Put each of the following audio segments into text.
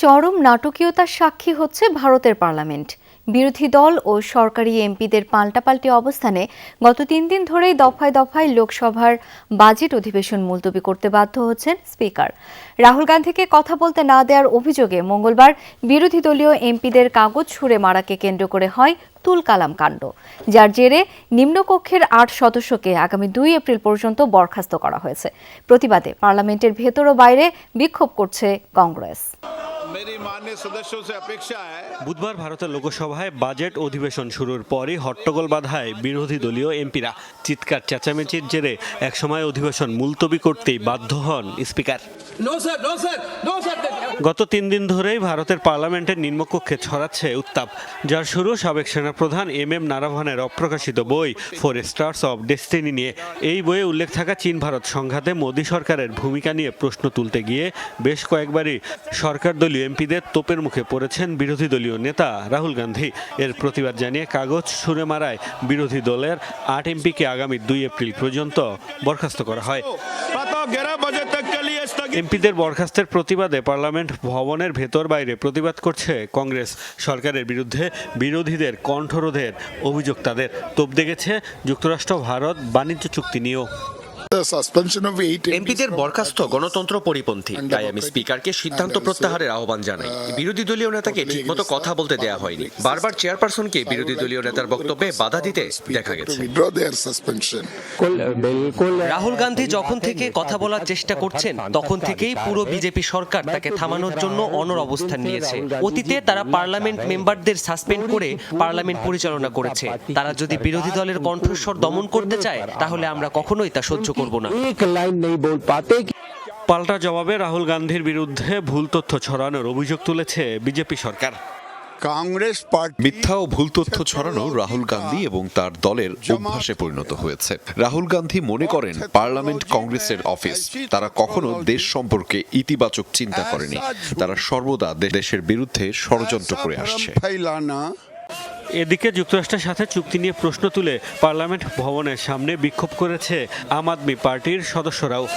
চরম নাটকীয়তার সাক্ষী হচ্ছে ভারতের পার্লামেন্ট। বিরোধী দল ও সরকারি এমপিদের পাল্টাপাল্টি অবস্থানে গত তিন দিন ধরেই দফায় দফায় লোকসভার বাজেট অধিবেশন মুলতবি করতে বাধ্য হচ্ছেন স্পিকার। রাহুল গান্ধীকে কথা বলতে না দেওয়ার অভিযোগে মঙ্গলবার বিরোধী দলীয় এমপিদের কাগজ ছুঁড়ে মারাকে কেন্দ্র করে হয় তুলকালাম কাণ্ড। যার জেরে নিম্নকক্ষের আট সদস্যকে আগামী দুই এপ্রিল পর্যন্ত বরখাস্ত করা হয়েছে। প্রতিবাদে পার্লামেন্টের ভেতর ও বাইরে বিক্ষোভ করছে কংগ্রেস। বুধবার ভারতের লোকসভায় বাজেট অধিবেশন শুরুর পরই হট্টগোল বাধায় বিরোধী দলীয় এমপিরা চিৎকার চেঁচামেচির জেরে একসময় অধিবেশন মুলতবি করতেই বাধ্য হন স্পিকার। গত তিন দিন ধরেই ভারতের পার্লামেন্টের নিম্নকক্ষে ছড়াচ্ছে উত্তাপ যার শুরু সাবেক সেনাপ্রধান এম এম নারাভানের অপ্রকাশিত বই ফোর স্টার্স অব ডেস্টিনি নিয়ে। এই বইয়ে উল্লেখ থাকা চীন ভারত সংঘাতে মোদী সরকারের ভূমিকা নিয়ে প্রশ্ন তুলতে গিয়ে বেশ কয়েকবারই সরকার দলীয় বিএনপিদের তোপের মুখে পড়েছেন বিরোধী দলীয় নেতা রাহুল গান্ধী। এর প্রতিবাদ জানিয়ে কাগজ ছুঁড়ে মারায় বিরোধী দলের আট এমপিকে আগামী দুই এপ্রিল পর্যন্ত বরখাস্ত করা হয়। এমপিদের বরখাস্তের প্রতিবাদে পার্লামেন্ট ভবনের ভেতর বাইরে প্রতিবাদ করছে কংগ্রেস। সরকারের বিরুদ্ধে বিরোধীদের কণ্ঠরোধের অভিযোগ তাদের। তোপ দেখেছে যুক্তরাষ্ট্র, ভারত, বাণিজ্য চুক্তি নিয়েও। এমপিদের বরখাস্ত গণতন্ত্র পরিপন্থী। তাই আমি স্পিকারকে সিদ্ধান্ত প্রত্যাহারের আহ্বান জানাই। বিরোধী দলীয় নেতাকে ঠিকমতো কথা বলতে দেয়া হয়নি। বারবার চেয়ারপারসনকে বিরোধী দলীয় নেতার বক্তব্যে বাধা দিতে দেখা গেছে. রাহুল গান্ধী যখন থেকে কথা বলার চেষ্টা করছেন তখন থেকেই পুরো বিজেপি সরকার তাকে থামানোর জন্য অনর অবস্থান নিয়েছে। অতীতে তারা পার্লামেন্ট মেম্বারদের সাসপেন্ড করে পার্লামেন্ট পরিচালনা করেছে। তারা যদি বিরোধী দলের কণ্ঠস্বর দমন করতে চায় তাহলে আমরা কখনোই তা সহ্য করব না। এক লাইন নেই বল পাতে পাল্টা জবাবে রাহুল গান্ধীর বিরুদ্ধে ভুল তথ্য ছড়ানোর অভিযোগ তুলেছে বিজেপি সরকার। কংগ্রেস পার্টি মিথ্যা ও ভুল তথ্য ছড়ানো রাহুল গান্ধী এবং তার দলের অভ্যাসে পরিণত হয়েছে। রাহুল গান্ধী মনে করেন পার্লামেন্ট কংগ্রেসের অফিস। তারা কখনো দেশ সম্পর্কে ইতিবাচক চিন্তা করেনি। তারা সর্বদা দেশের বিরুদ্ধে ষড়যন্ত্র করে আসছে। এদিকে যুক্তরাষ্ট্রের সাথে চুক্তি নিয়ে প্রশ্ন তুলে পার্লামেন্ট ভবনের সামনে বিক্ষোভ করেছে আম আদমি পার্টির সদস্যরাও।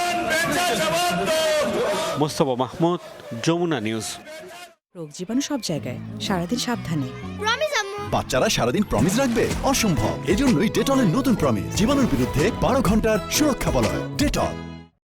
মোস্তফা মাহমুদ যমুনা নিউজ। রোগ জীবাণু সব জায়গায় সারাদিন সাবধানে। বাচ্চারা সারাদিন প্রমিস রাখবে? অসম্ভব। এজন্যই ডেটলের নতুন প্রমিস জীবাণুর বিরুদ্ধে বারো ঘণ্টার সুরক্ষা বলয়। ডেটল